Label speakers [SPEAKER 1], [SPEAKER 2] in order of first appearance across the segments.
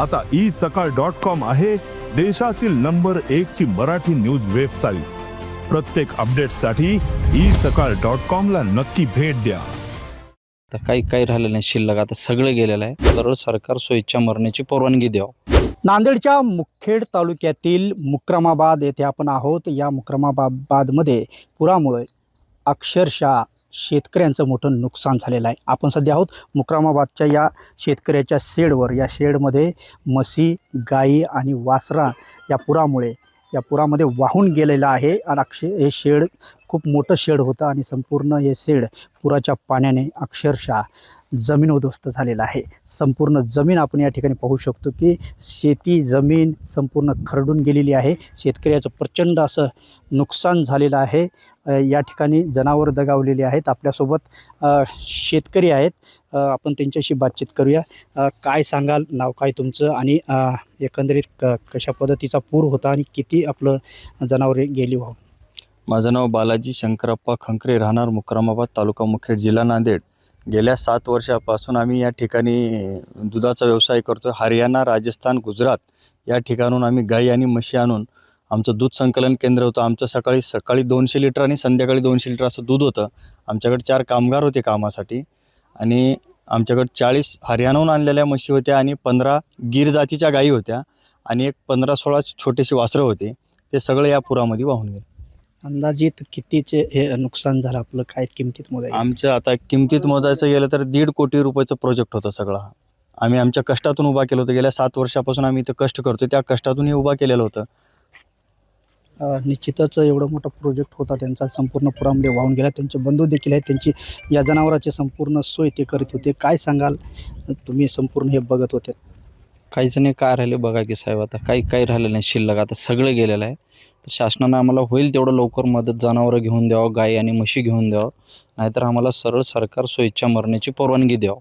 [SPEAKER 1] आता ई सकाळ dot com आहे देशातील नंबर एक ची मराठी न्यूज वेबसाईट प्रत्येक अपडेटसाठी ई सकाळ डॉट कॉम ला नक्की भेट द्या.
[SPEAKER 2] आता काही काही राहिलेलं नाही. शिल्लक आता सगळं गेलेलं आहे. सरळ सरकार सोयीच्या मरण्याची परवानगी द्यावं.
[SPEAKER 3] नांदेडच्या मुखेड तालुक्यातील मुक्रमाबाद येथे आपण आहोत. या मुक्रमाबादमध्ये पुरामुळे अक्षरशः शेतकऱ्यांचं मोठं नुकसान झालेलं आहे. आपण सध्या आहोत मुक्रामाबादच्या या शेतकऱ्याच्या शेडवर. या शेडमध्ये म्हशी गाई आणि वासरा या पुरामुळे या पुरामध्ये वाहून गेलेलं आहे. आणि अक्ष हे शेड खूप मोठं शेड होतं आणि संपूर्ण हे शेड पुराच्या पाण्याने अक्षरशः जमीन उद्ध्वस्त झालेला आहे. संपूर्ण जमीन आपण या ठिकाणी पाहू शकतो की शेती जमीन संपूर्ण खरडून गेलेली आहे. शेतकऱ्याचं प्रचंड असं नुकसान झालेलं आहे. या ठिकाणी जनावर दगावलेली आहेत. आपल्यासोबत शेतकरी आहेत. आपण त्यांच्याशी बातचीत करूया. काय सांगाल? नाव काय तुमचं? आणि एकंदरीत क कशा पद्धतीचा पूर होता आणि किती आपलं जनावरे गेली व्हावं
[SPEAKER 4] माझं नाव बालाजी शंकरप्पा खंकरे राहणार मुक्रामाबाद तालुका मुखेड जिल्हा नांदेड. गेल्या सात वर्षापासून आम्ही या ठिकाणी दुधाचा व्यवसाय करतो हरियाणा राजस्थान गुजरात या ठिकाणून आम्ही गाई आणि म्हशी आणून आमचं दूध संकलन केंद्र होतं. आमचं सकाळी सकाळी दोनशे लिटर आणि संध्याकाळी दोनशे लिटर असं दूध होतं. आमच्याकडे चार कामगार होते कामासाठी आणि आमच्याकडे चाळीस हरियाणाहून आणलेल्या म्हशी होत्या आणि पंधरा गीर जातीच्या गायी होत्या आणि एक पंधरा सोळा छोटेसे वासरं होते. ते सगळे या पुरामध्ये वाहून गेले.
[SPEAKER 3] अंदाजित कितीचे हे नुकसान झालं? आपलं काय किमतीत मोजायचं?
[SPEAKER 4] आमच्या आता किमतीत मोजायचं गेलं तर दीड कोटी रुपयाचं प्रोजेक्ट होतं सगळा. आम्ही आमच्या कष्टातून उभा केलं होतं. गेल्या सात वर्षापासून आम्ही इथं कष्ट करतो त्या कष्टातून हे उभा केलेलं होतं.
[SPEAKER 3] अ, निश्चितच एवढा मोठा प्रोजेक्ट होता त्यांचा. संपूर्ण पुरामध्ये वाहून गेला. त्यांचे बंधू देखील आहेत. त्यांची या जनावराची संपूर्ण सोय ते करीत होते. काय सांगाल? तुम्ही संपूर्ण हे बघत होते.
[SPEAKER 2] काहीच नाही. काय राहिले बघा की साहेब आता काही काही राहिलेलं नाही. शिल्लक आता सगळं गेलेलं आहे. तर शासनानं आम्हाला होईल तेवढं लवकर मदत जनावरं घेऊन द्यावं गाई आणि म्हशी घेऊन द्यावं. नाहीतर आम्हाला सरळ सरकार स्वेच्छा मरण्याची परवानगी द्यावं.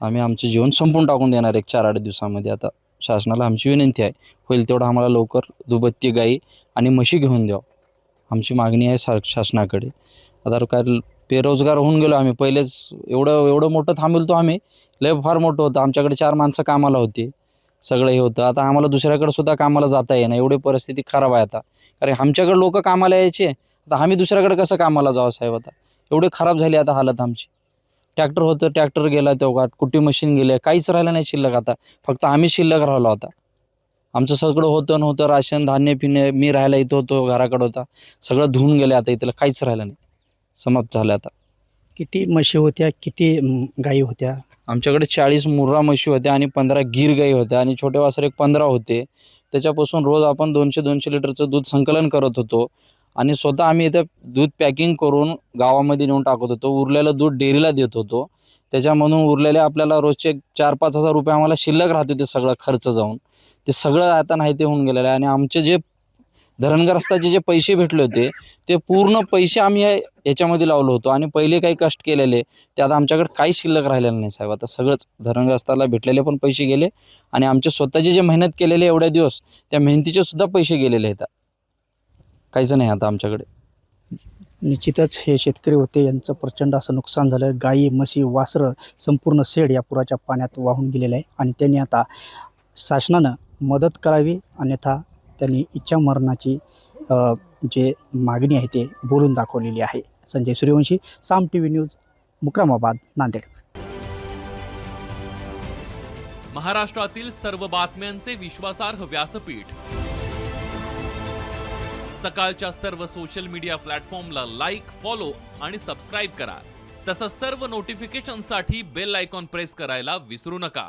[SPEAKER 2] आम्ही आमचं जीवन संपून टाकून देणार एक चार आठ दिवसामध्ये. आता शासनाला आमची विनंती आहे होईल तेवढं आम्हाला लवकर दुबत्ती गाई आणि म्हशी घेऊन द्यावं. आमची मागणी आहे सा शासनाकडे. आता काय बेरोजगार होऊन गेलो आम्ही. पहिलेच एवढं एवढं मोठं थांबलो आम्ही. लय फार मोठं होतं. आमच्याकडे चार माणसं कामाला होती. सगळं हे होतं. आता आम्हाला दुसऱ्याकडे सुद्धा कामाला जाता येणं एवढी परिस्थिती खराब आहे आता. कारण आमच्याकडे लोक कामाला यायचे. आता आम्ही दुसऱ्याकडे कसं कामाला जावं साहेब आता? एवढी खराब झाली आता हालत आमची. ट्रॅक्टर होतं ट्रॅक्टर गेला तेव्हा कुठे मशीन गेले? काहीच राहिलं नाही शिल्लक आता. फक्त आम्ही शिल्लक राहिलो आता. आमचं सगळं होतं नव्हतं. राशन धान्य पिणे मी राहायला इथं होतो घराकडं होता. सगळं धुवून गेले आता इथलं. काहीच राहिलं नाही. समाप्त झालं आता.
[SPEAKER 3] किती म्हशी होत्या किती म, गायी होत्या?
[SPEAKER 2] आमच्याकडे चाळीस मुर्रा म्हशी होत्या आणि पंधरा गीर गाई होत्या आणि छोटे वासर एक पंधरा होते. त्याच्यापासून रोज आपण दोनशे दोनशे लिटरचं दूध संकलन करत होतो आणि स्वतः आम्ही इथं दूध पॅकिंग करून गावामध्ये नेऊन टाकत होतो. उरलेलं दूध डेअरीला देत होतो. त्याच्यामधून उरलेले आपल्याला रोजचे चार पाच हजार रुपये आम्हाला शिल्लक राहत होते सगळं खर्च जाऊन. ते सगळं आता नाही ते होऊन गेलेलं आहे आणि आमचे जे धरणग्रस्ताचे जे पैसे भेटले होते ते पूर्ण पैसे आम्ही या- याच्यामध्ये लावलो होतो आणि पहिले काही कष्ट केलेले ते आता आमच्याकडे काही शिल्लक राहिलेलं नाही साहेब. आता सगळंच धरणग्रस्ताला भेटलेले पण पैसे गेले आणि आमचे स्वतःचे जे मेहनत केलेले एवढ्या दिवस त्या मेहनतीचे सुद्धा पैसे गेलेले आहेत. काहीच नाही आता आमच्याकडे.
[SPEAKER 3] निश्चितच हे शेतकरी होते यांचं प्रचंड असं नुकसान झालं. गाई म्हशी वासरं संपूर्ण शेड या पुराच्या पाण्यात वाहून गेलेलं आहे. आणि त्यांनी आता शासनानं मदत करावी अन्यथा त्यांनी इच्छा मरणाची जे मागणी आहे ते बोलून दाखवलेली आहे. Sanjay Suryavanshi Saam T V news Mukramabad Nanded.
[SPEAKER 5] महाराष्ट्रातील सर्व बातम्यांचे विश्वासार्ह व्यासपीठ. सकाळच्या सर्व सोशल मीडिया प्लॅटफॉर्मला लाईक फॉलो आणि सबस्क्राईब करा. तसंच सर्व नोटिफिकेशनसाठी बेल आयकॉन प्रेस करायला विसरू नका.